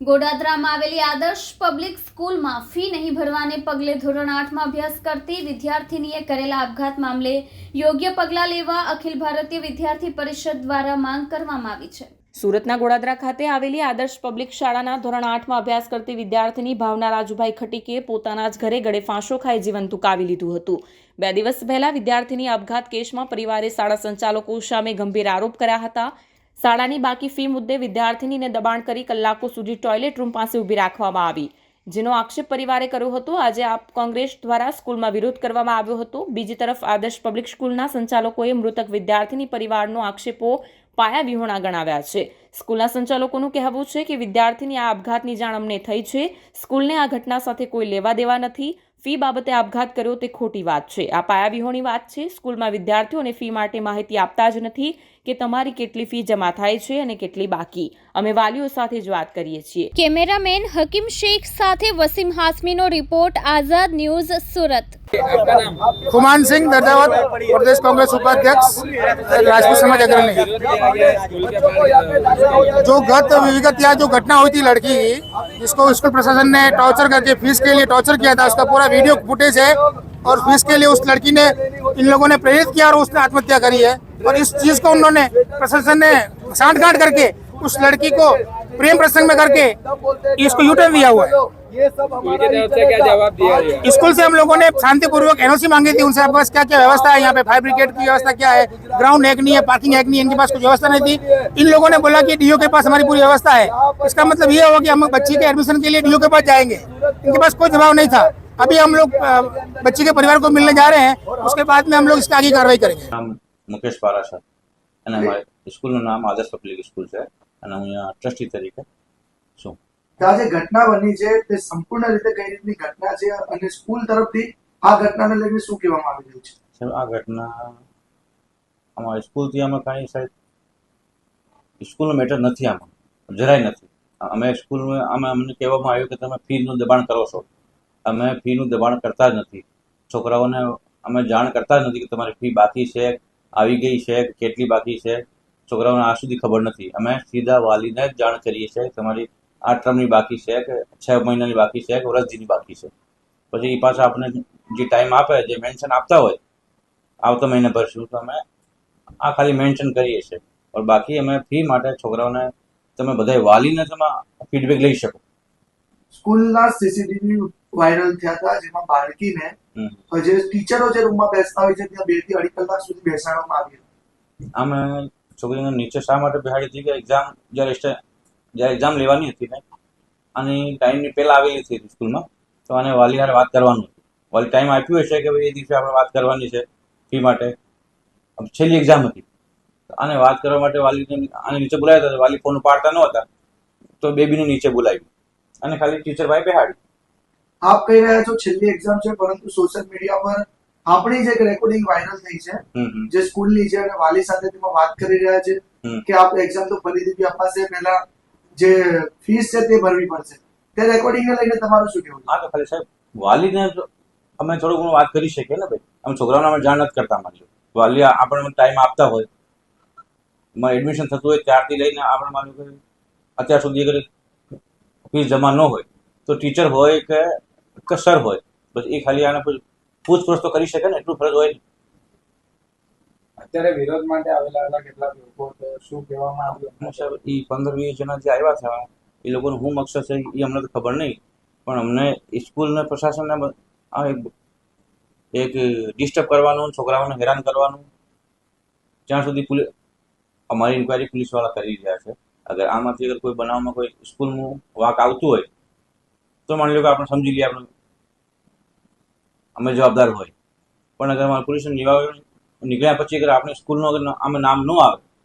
ગોડાદરામાં આવેલી આદર્શ પબ્લિક સ્કૂલમાં ફી નહીં ભરવાને પગલે ધોરણ આઠમાં અભ્યાસ કરતી વિદ્યાર્થીનીએ કરેલા આપઘાત મામલે યોગ્ય પગલાં લેવા અખિલ ભારતીય વિદ્યાર્થી પરિષદ દ્વારા માંગ કરવામાં આવી છે. સુરતના ગોડાદરા ખાતે આવેલી આદર્શ પબ્લિક શાળાના ધોરણ આઠમાં અભ્યાસ કરતી વિદ્યાર્થીની ભાવના રાજુભાઈ ખટીકે પોતાના જ ઘરે ગળે ફાંસો ખાઈ જીવન ટૂંકાવી લીધું હતું. બે દિવસ પહેલા વિદ્યાર્થીની આપઘાત કેસમાં પરિવારે શાળા સંચાલકો સામે ગંભીર આરોપ કર્યા હતા. શાળાની બાકી ફી મુદ્દે વિદ્યાર્થીનીને દબાણ કરી કલાકો સુધી ટોયલેટ રૂમ પાસે ઊભી રાખવામાં આવી. જેનો આક્ષેપ પરિવારે કર્યો હતો. આજે આપ કોંગ્રેસ દ્વારા સ્કૂલમાં વિરોધ કરવામાં આવ્યો હતો. બીજી તરફ આદર્શ પબ્લિક સ્કૂલના સંચાલકોએ મૃતક વિદ્યાર્થીની પરિવારનો આક્ષેપો પાયા વિહોણા ગણાવ્યા છે. સ્કૂલના સંચાલકોનું કહેવું છે કે વિદ્યાર્થીની આ આપઘાતની જાણ અમને થઈ છે. સ્કૂલને આ ઘટના સાથે કોઈ લેવા દેવા નથી. ફી બાબતે આપઘાત કર્યો તે ખોટી વાત છે. આ પાયાવિહોણી વાત છે. સ્કૂલમાં વિદ્યાર્થીઓને ફી માટે માહિતી આપતા જ નથી કે તમારી કેટલી ફી જમા થાય છે અને કેટલી બાકી. અમે વાલીઓ સાથે જ વાત કરીએ છીએ. કેમેરામેન હકીમ શેખ સાથે વસીમ હાસમીનો રિપોર્ટ, આઝાદ ન્યૂઝ સુરત. खुमान सिंह, दर्दावत, प्रदेश कांग्रेस उपाध्यक्ष, राजपूत समाज अग्रणी। जो गत विगत या जो घटना हुई थी लड़की की, जिसको स्कूल प्रशासन ने टॉर्चर करके फ़ीस के लिए टॉर्चर किया था, उसका पूरा वीडियो फुटेज है, और फ़ीस के लिए उस लड़की ने, इन लोगों ने प्रेरित किया और उसने आत्महत्या करी है। और इस चीज़ को उन्होंने प्रशासन ने सांठगांठ करके, उस लड़की को प्रेम प्रसंग में करके, इसको यूटर्न दिया हुआ है। स्कूल की तरफ से क्या जवाब दिया गया स्कूल से हम लोगों ने शांतिपूर्वक एनओसी मांगी थी उनसे आपके पास क्या क्या व्यवस्था है यहाँ पे फायर ब्रिगेड की व्यवस्था क्या है ग्राउंड हैक नहीं है पार्किंग हैक नहीं है इनके पास कुछ व्यवस्था नहीं थी इन लोगों ने बोला कि डीओ के पास हमारी पूरी व्यवस्था है इसका मतलब ये होगा कि हम बच्ची के एडमिशन के लिए डीओ के पास जाएंगे इनके पास कोई जवाब नहीं था अभी हम लोग अ, बच्ची के परिवार को मिलने जा रहे हैं उसके बाद में हम लोग इसकी आगे कार्रवाई करेंगे નામ મુકેશ પારાસર અને અમારે સ્કૂલનું નામ આદર્શ પબ્લિક સ્કૂલ છે અને હું અહીંયા ટ્રસ્ટી તરીકે છું તો આ જે ઘટના બની છે, તે સંપૂર્ણ રીતે કઈ રીતની ઘટના છે અને સ્કૂલ તરફથી આ ઘટનાને લઈને શું કહેવામાં આવી રહ્યું છે? આ ઘટના અમારી સ્કૂલથી અમે કાંઈ સાહેબ, સ્કૂલનો મેટર નથી આમાં. જરાય નથી. અમે સ્કૂલમાં અમે અમને કહેવામાં આવ્યું કે તમે ફીનું દબાણ કરો છો. અમે ફીનું દબાણ કરતા જ નથી. છોકરાઓને અમે જાણ કરતા જ નથી કે તમારી ફી બાકી છે, આવી ગઈ છે કેટલી બાકી છે. છોકરાઓને આ સુધી ખબર નથી. અમે સીધા વાલીને જ જાણ કરીએ છીએ તમારી આ ટર્મની બાકી છે કે છ મહિનાની બાકી છે કે વર્ષ દીની બાકી છે. પછી એ પાછા આપણે જે ટાઈમ આપે જે મેન્શન આપતા હોય આવતા મહિને ભરશું તો અમે આ ખાલી મેન્શન કરીએ છીએ. પણ બાકી અમે ફી માટે છોકરાઓને તમે બધા વાલીને તમે ફીડબેક લઈ શકો. સ્કૂલના સીસીટીવી વાયરલ થયા હતા જેમાં બાળકીને જે ટીચરો જે રૂમમાં બેસતા હોય છે ત્યાં બેથી અઢી કલાક સુધી બેસાડવામાં આવી હતી. અમે છોકરીને નીચે શા માટે બેહાડી હતી કે એક્ઝામ જ્યારે જ્યારે એક્ઝામ લેવાની હતી ને અને ટાઈમની પહેલા આવેલી હતી સ્કૂલમાં તો આને વાલી હારે વાત કરવાનું. વાલી ટાઈમ આપ્યું હશે કે ભાઈ એ દિવસે આપણે વાત કરવાની છે ફી માટે? છેલ્લી એક્ઝામ હતી. આને વાત કરવા માટે વાલીને આને નીચે બોલાવ્યા હતા વાલી ફોન પાડતા ન હતા. તો બેબીને નીચે બોલાવ્યું. અને ખાલી ટીચર ભાઈ બેહાડી આપ કહી રહ્યા છો છેલ્લી એક્ઝામ છે પરંતુ સોશિયલ મીડિયા પર આપણી જે રેકોર્ડિંગ વાયરલ થઈ છે. જે સ્કૂલની છે અને વાલી સાથે તેમાં વાત કરી રહ્યા છે કે આપ એક્ઝામ તો ફરીથી બી અપાશે પહેલા જે ફીસ છે તે ભરવી પડશે. તે રેકોર્ડિંગને લઈને તમારું શું કહેવું હા, તો ખાલી સાહેબ, વાલીને અમે થોડું ઘણું વાત કરી શકીએ ને ભાઈ. અમે છોકરાઓને અમે જાણ નથી કરતા માની વાલી આપણને ટાઈમ આપતા હોય. એમાં એડમિશન થતું હોય ત્યારથી લઈને આપણે માની કે અત્યાર સુધી અગર ફીસ જમા ન હોય, તો ટીચર હોય કે સર હોય. બસ એ ખાલી આને પછી પૂછપરછ તો કરી શકે ને, એટલું ફરજ હોય અત્યારે વિરોધ માટે આવેલા હતા કેટલાક લોકો, તો શું કહેવામાં આવ્યું? સર એ પંદર વીસ જણા જે આવ્યા હતા, એ લોકોનું શું મકસદ છે એ અમને તો ખબર નહીં, પણ અમને સ્કૂલના પ્રશાસનને આ એક ડિસ્ટર્બ કરવાનું, છોકરાઓને હેરાન કરવાનું, જ્યાં સુધી પોલીસ અમારી ઇન્કવાયરી પોલીસવાળા કરી રહ્યા છે. અગર આમાંથી અગર કોઈ બનાવમાં કોઈ સ્કૂલનું વાક આવતું હોય, તો માની લો કે આપણે સમજી લઈએ આપણે, અમે જવાબદાર હોય. પણ અગર અમારે પોલીસને નિવારણ નીકળ્યા પછી અગર આપણે સ્કૂલનું અગર આમાં નામ ન આવે